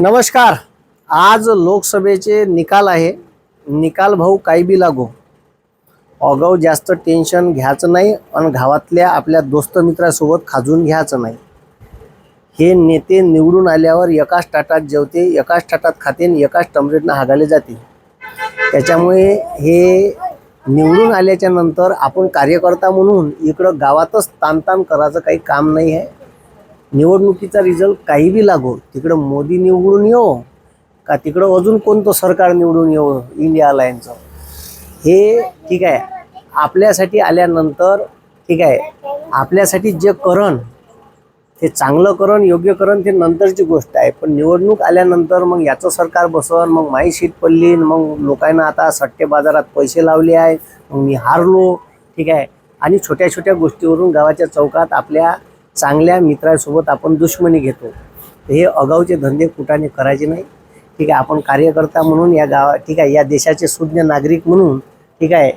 नमस्कार. आज लोकसभेचे निकाल आहे. निकाल भाऊ काही बी लागो. अगाऊ जास्त टेन्शन घ्यायचं नाही आणि गावातल्या आपल्या दोस्त मित्रासोबत खाजून घ्यायचं नाही. हे नेते निवडून आल्यावर एकाच टाटात जेवते एकाच टाटात खाते आणि एकाच टमरेटनं हागाले जाते. त्याच्यामुळे हे निवडून आल्याच्यानंतर आपण कार्यकर्ता म्हणून इकडं गावातच ताणताण करायचं काही काम नाही आहे. निवडणुकीचा रिझल्ट काही बी लागो. तिकडं मोदी निवडून येऊ का तिकडं अजून कोणतं सरकार निवडून येऊ इंडिया अलायन्सचं हे ठीक आहे. आपल्यासाठी आल्यानंतर ठीक आहे. आपल्यासाठी जे करण ते चांगलं करण योग्य करण ते नंतरची गोष्ट आहे. पण निवडणूक आल्यानंतर मग याचं सरकार बसन मग माई शीट पडली मग लोकांना आता सट्टे बाजारात पैसे लावले आहेत मग मी हारलो ठीक आहे. आणि छोट्या छोट्या गोष्टीवरून गावाच्या चौकात आपल्या चांगल्या मित्रासोबत आपण दुश्मनी घेतो. हे अगाऊचे धंदे कुठाने करायचे नाही. ठीक आहे आपण कार्यकर्ता म्हणून या गावा ठीक आहे या देशाचे सुज्ञ नागरिक म्हणून ठीक आहे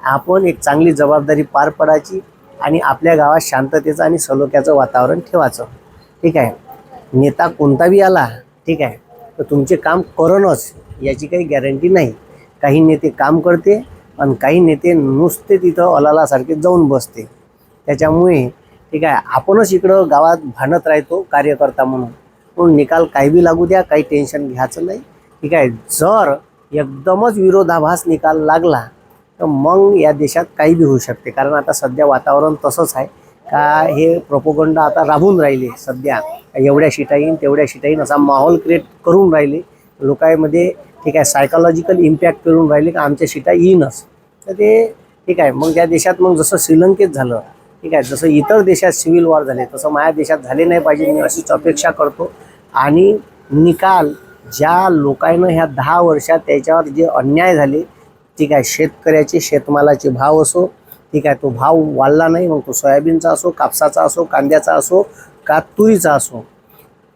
आपण एक चांगली जबाबदारी पार पडायची आणि आपल्या गावात शांततेचं आणि सलोख्याचं वातावरण ठेवायचं. ठीक आहे नेता कोणताबी आला ठीक आहे तर तुमचे काम करणच याची काही गॅरंटी नाही. काही नेते काम करते आणि काही नेते नुसते तिथं अलालासारखे जाऊन बसते. त्याच्यामुळे ठीक आहे? आपणच इकडं गावात भांडत राहतो कार्यकर्ता म्हणून. म्हणून निकाल काही बी लागू द्या काही टेन्शन घ्यायचं नाही. ठीक आहे? जर एकदमच विरोधाभास निकाल लागला तर मग या देशात काही बी होऊ शकते. कारण आता सध्या वातावरण तसंच आहे. का हे प्रोपोगंडा आता राबून राहिले सध्या. एवढ्या शिटा येईन तेवढ्या शिटा येईन असा माहोल क्रिएट करून राहिले. लोकांमध्ये ठीक आहे सायकॉलॉजिकल इम्पॅक्ट करून राहिले का आमच्या शिटा येईनच. तर ते ठीक आहे. मग त्या देशात मग जसं श्रीलंकेत झालं ठीक आहे जसं इतर देशात सिव्हिल वॉर झाले तसं माझ्या देशात झाले नाही पाहिजे मी अशीच अपेक्षा करतो. आणि निकाल ज्या लोकांना ह्या दहा वर्षात त्याच्यावर जे अन्याय झाले ठीक आहे शेतकऱ्याचे शेतमालाचे भाव असो ठीक आहे तो भाव वाढला नाही मग तो सोयाबीनचा असो कापसाचा असो कांद्याचा असो का तुरीचा असो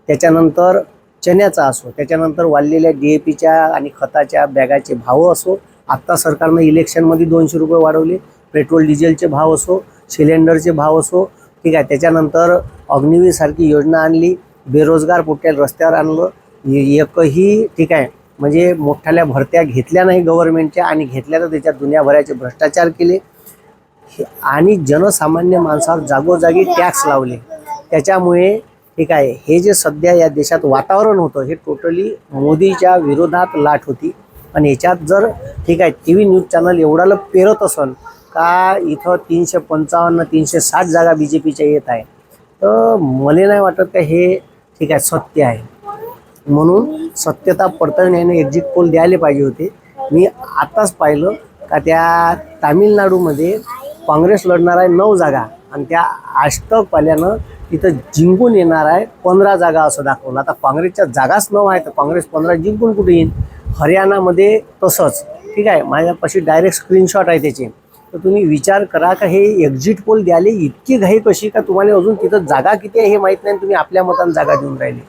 त्याच्यानंतर चण्याचा असो त्याच्यानंतर वाढलेल्या डी ए पीच्या आणि खताच्या बॅगाचे भाव असो आत्ता सरकारनं इलेक्शनमध्ये दोनशे रुपये वाढवले पेट्रोल डिझेलचे भाव असो सिलेंडरचे भाव असो ठीक आहे त्याच्यानंतर अग्निवीरसारखी योजना आणली बेरोजगार पोट्याला रस्त्यावर आणलं एकही ठीक आहे म्हणजे मोठ्याल्या भरत्या घेतल्या नाही गव्हर्नमेंटच्या आणि घेतल्या तर त्याच्यात दुनियाभराचे भ्रष्टाचार केले. आणि जनसामान्य माणसावर जागोजागी टॅक्स लावले. त्याच्यामुळे ठीक आहे हे जे सध्या या देशात वातावरण होतं हे टोटली मोदीच्या विरोधात लाट होती. आणि याच्यात जर ठीक आहे टी व्ही न्यूज चॅनल एवढ्याला पेरत असन का इथं तीनशे पंचावन्न तीनशे साठ जागा बी जे पीच्या येत आहे? तर मला नाही वाटत का हे ठीक आहे सत्य आहे. म्हणून सत्यता पडताळण्याने एक्झिट पोल द्यायला पाहिजे होते. मी आताच पाहिलं का त्या तामिळनाडूमध्ये काँग्रेस लढणार आहे नऊ जागा आणि त्या आष्टकवाल्यानं तिथं जिंकून येणार आहे पंधरा जागा असं दाखवलं. आता काँग्रेसच्या जागाच नऊ आहे तर काँग्रेस पंधरा जिंकून कुठे येईल हरियाणामध्ये तसंच. ठीक आहे माझ्यापाशी डायरेक्ट स्क्रीनशॉट आहे त्याचे. तर तुम्ही विचार करा का हे एक्झिट पोल द्यायला इतकी घाई कशी का तुम्हाला अजून तिथं जागा किती आहे हे माहीत नाही तुम्ही आपल्या मतानं जागा देऊन राहिले.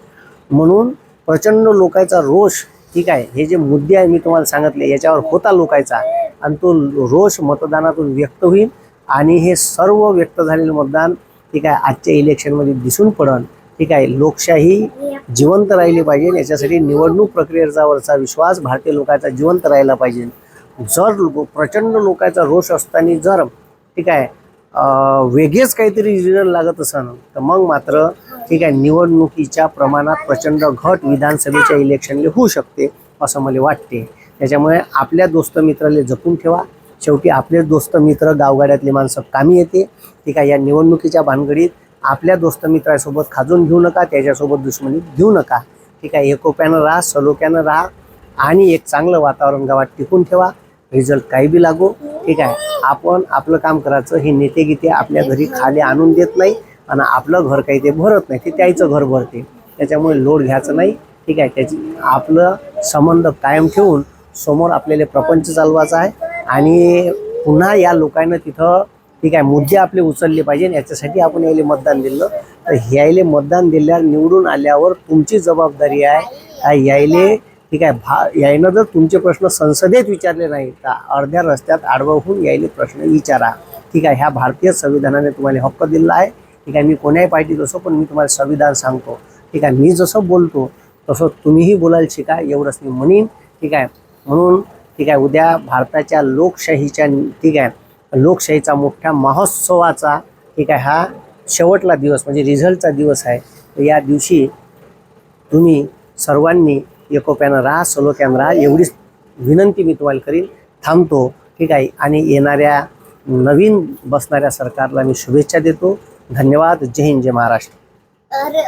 म्हणून प्रचंड लोकांचा रोष ठीक आहे हे जे मुद्दे आहे मी तुम्हाला सांगितले याच्यावर होता लोकांचा. आणि तो रोष मतदानातून व्यक्त होईल आणि हे सर्व व्यक्त झालेलं मतदान ठीक आहे आजच्या इलेक्शनमध्ये दिसून पडन. ठीक आहे लोकशाही जिवंत राहिली पाहिजे याच्यासाठी निवडणूक प्रक्रियेवरचा विश्वास भारतीय लोकांचा जिवंत राहिला पाहिजे. जर प्रचंड लोकांचा रोष असताना जर ठीक आहे वेगळेच काहीतरी रिझल्ट लागत असन तर मग मात्र ठीक आहे निवडणुकीच्या प्रमाणात प्रचंड घट विधानसभेच्या इलेक्शनले होऊ शकते असं मला वाटते. त्याच्यामुळे आपल्या दोस्त मित्राला जपून ठेवा. शेवटी आपले दोस्त मित्र गावगाड्यातले माणसं कामी येते. ठीक आहे या निवडणुकीच्या भानगडीत आपल्या दोस्त मित्रासोबत खाजून घेऊ नका त्याच्यासोबत दुश्मनी घेऊ नका. ठीक आहे एकोप्यानं राहा सलोक्यानं राहा आणि एक चांगलं वातावरण गावात टिकून ठेवा. रिझल्ट काही बी लागो ठीक आहे? आपण आपलं काम करायचं हे नेते गीते आपल्या घरी खाली आणून देत नाही आणि आपलं घर काही ते भरत नाही ते त्याचं घर भरते. त्याच्यामुळे लोड घ्यायचं नाही ठीक आहे? त्याची आपलं संबंध कायम ठेवून समोर आपल्याला प्रपंच चालवायचा आहे आणि पुन्हा या लोकांना तिथं ठीक आहे मुद्दे आपले उचलले पाहिजे याच्यासाठी आपण यायला मतदान दिलं. तर यायले मतदान दिल्यावर निवडून आल्यावर तुमची जबाबदारी आहे यायले ठीक आहे भा यायनं जर तुमचे प्रश्न संसदेत विचारले नाही तर अर्ध्या रस्त्यात आडवं होऊन यायले प्रश्न विचारा. ठीक आहे ह्या भारतीय संविधानाने तुम्हाला हक्क दिला आहे. ठीक आहे मी कोण्याही पार्टीत असो पण मी तुम्हाला संविधान सांगतो. ठीक आहे मी जसं बोलतो तसं तुम्हीही बोलायला शिका एवढंच मी म्हणीन. ठीक आहे म्हणून ठीक आहे उद्या भारताच्या लोकशाहीच्या ठीक आहे लोकशाहीचा मोठ्या महोत्सवाचा ठीक आहे हा शेवटला दिवस म्हणजे रिझल्टचा दिवस आहे. तर या दिवशी तुम्ही सर्वांनी एकोप्यानं राहा सोलो कॅमेरा एवढीच विनंती मी तुम्हाला करीन. थांबतो ठीक आहे? आणि येणाऱ्या नवीन बसणाऱ्या सरकारला मी शुभेच्छा देतो. धन्यवाद. जय हिंद जय महाराष्ट्र. अरे